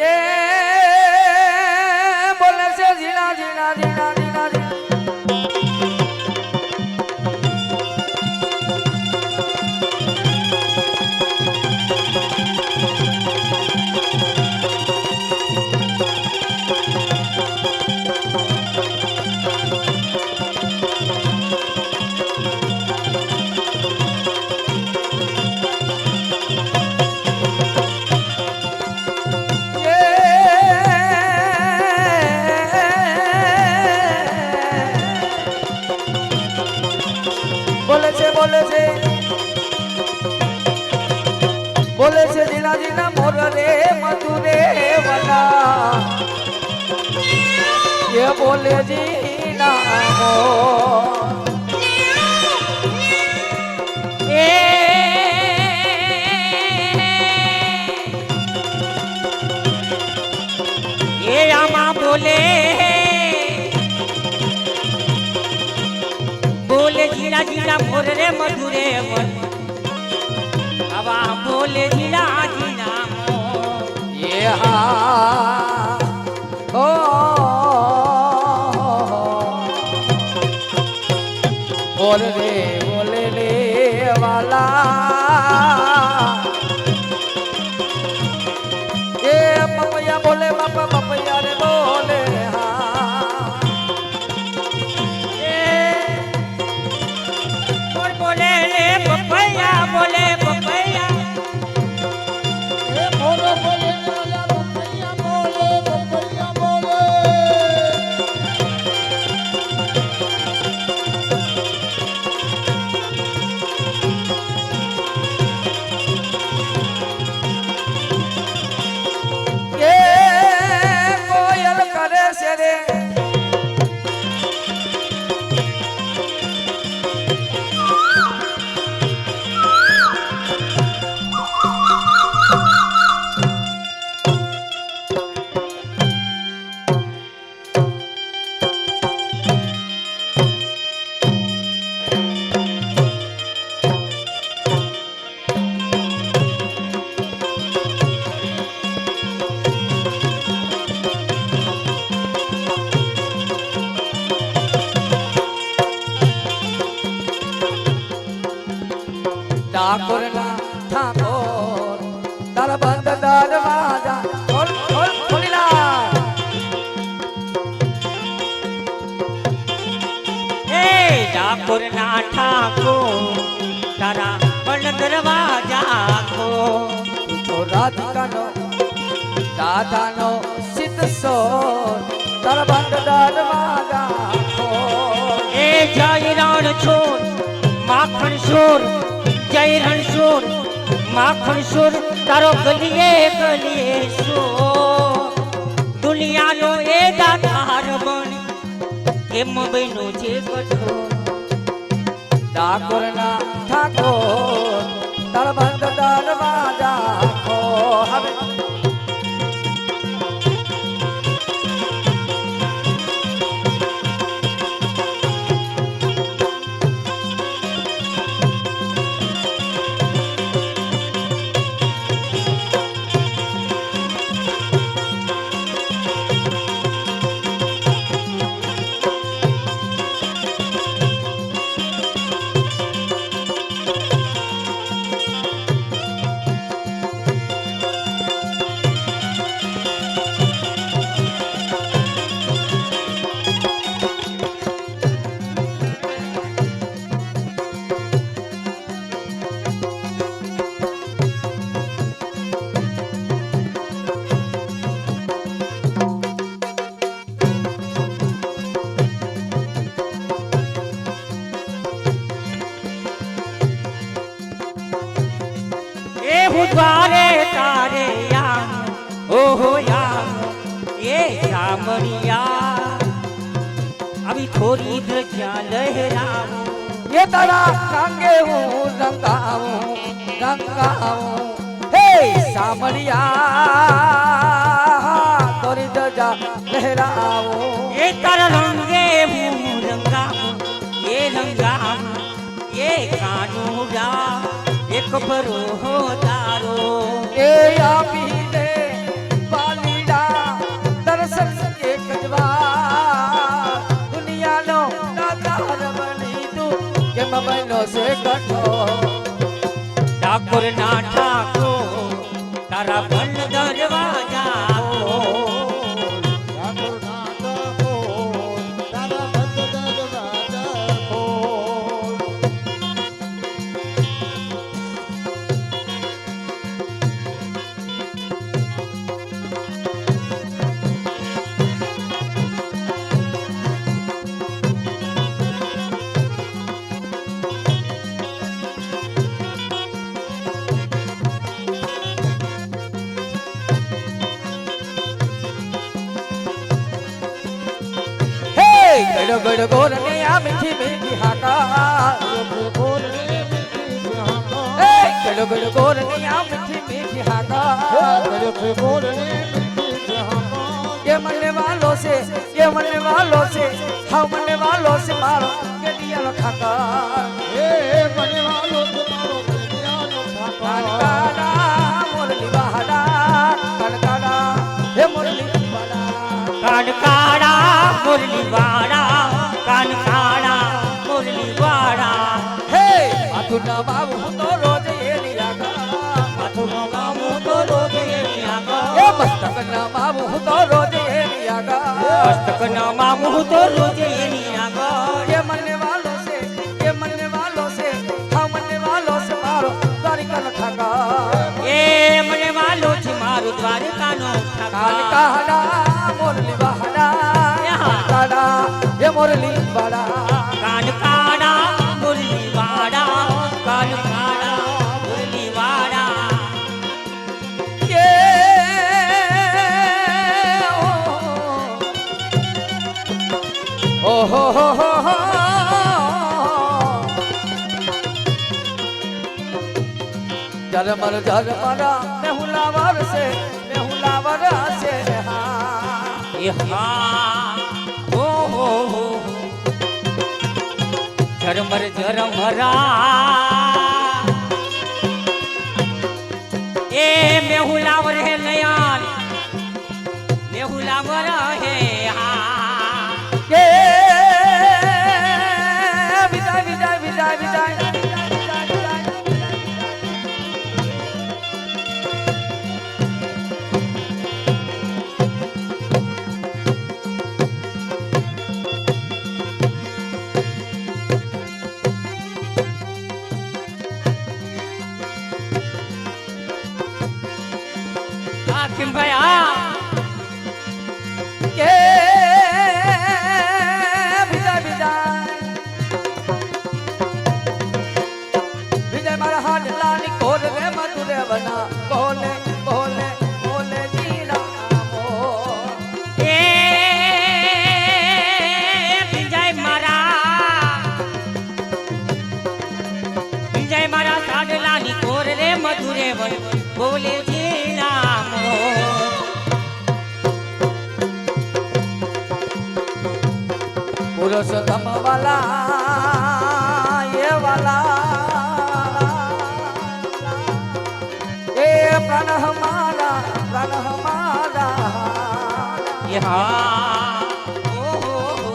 Yeah. બોલે છે જીના જીના મોર રે મધુરે વલા એ બોલે જીના મોર એ આમાં બોલે બોલે જીણા જીણા મોર રે જીણા જીણા મોર એ હા. ઓ. બોલ વાલા. ડાકોર ના ઠાકોર તારા પણ દરવાજા ખો તો રાધિકાનો દાદાનો સિદ્ધ સો તારા બંધ દરવાજા ખો એ જય રણ છોર માખણ છોર જય રણ છોર માખણ છોર તારો ગલીએ ગલીએ છોર. દુનિયાનો એ દાતાર બન કેમ બન્યો છે કઠોર. ઠાકોર ના ઠાકોર તળબંધ બંધ કામરિયા આવી થોરી ધ્રજ્યા લહેરાવું. એ તારા કાંગે હું રંગાવું રંગાવું. હે સામરિયા થોરી ધ્રજા લહેરાવું. એ તારા રંગે હું રંગાવું એ રંગાવું એ કાનુડા એક પરો તારો. એ આપી છે કઠોર. ડાકોર ના ઠાક मेरे गोल ने आ मीठी मीठी हाकार गड़ गड़ गोल ने आ मीठी मीठी हाकार ये मरने वालों से, ये मरने वालों से हम मरने वालों से मारो के दिया लो खाका। ए मरने वालों से मारो के दिया लो मुरली बहारा काला मुरली बहारा मुरली बहारा કાનકાડા હે મોરલી બહાડા કાન કાળા મુરલી વાળા કાન કાળા મુરલી વાળા હે માથું ના બાબુ હું તો રોજ એની આગળ માથું નવામું તો રોજ એની એ આગળ મસ્તક ના બાબુ હું તો રોજ એની આગળ મસ્તક નવામું તો રોજ એની આગળ કે મને વાલો છે કે મને વાલો છે હા મને વાલો છે મારો દ્વારિકાનો ઠાકા એ મને વાલો છે મારું દ્વારકાનો ઠાકર કાનકાડા મોરલી બહાડા કાનકાડા मुरली बड़ा कान काड़ा मुरली कान मुरली ये ओ हो हो हो मेहुलावर से मेहुलावर से हाँ। ઝરમર ઝરમરા વાલા. એ પ્રાણ હમારા પ્રાણ હમારા હા. ઓ હો હો.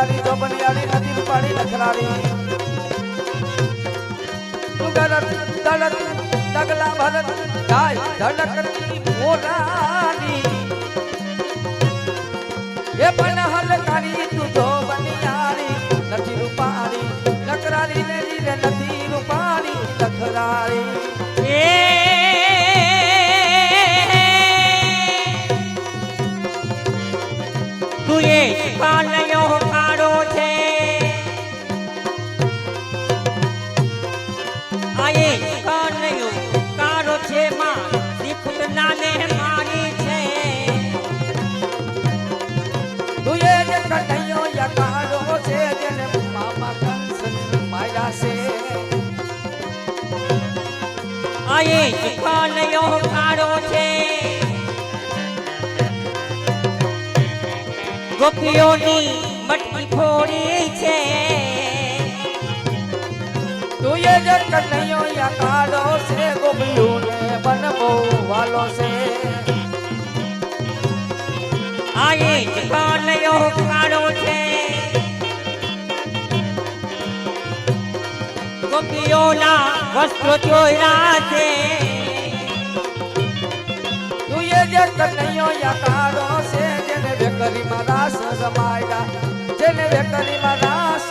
પઠનકારી જો બનિયાળી નદી રૂપાળી લખરારી ડુંગર દડત ડગલા ભરત ધાઈ ધડકતી મોરારી. એ પણ હલકારી તું જો બનિયાળી નથી રૂપાળી લખરારી ને રે નથી રૂપાળી લખરારી. એ તું એ કાનયો જ કાળો છે. ગોપીઓની મટકી ફોડી છે. તું જ કનૈયો યા કાળો છે ગોપીઓને બનવો વાલો છે. આયે જ કાળો છે. ગોપીઓના વસ્ત્રો ચોર્યા છે. તું જે કનૈયો યા છે, જેને વેકરીમાં રાસ રમાયા જેને વેકરીમાં રાસ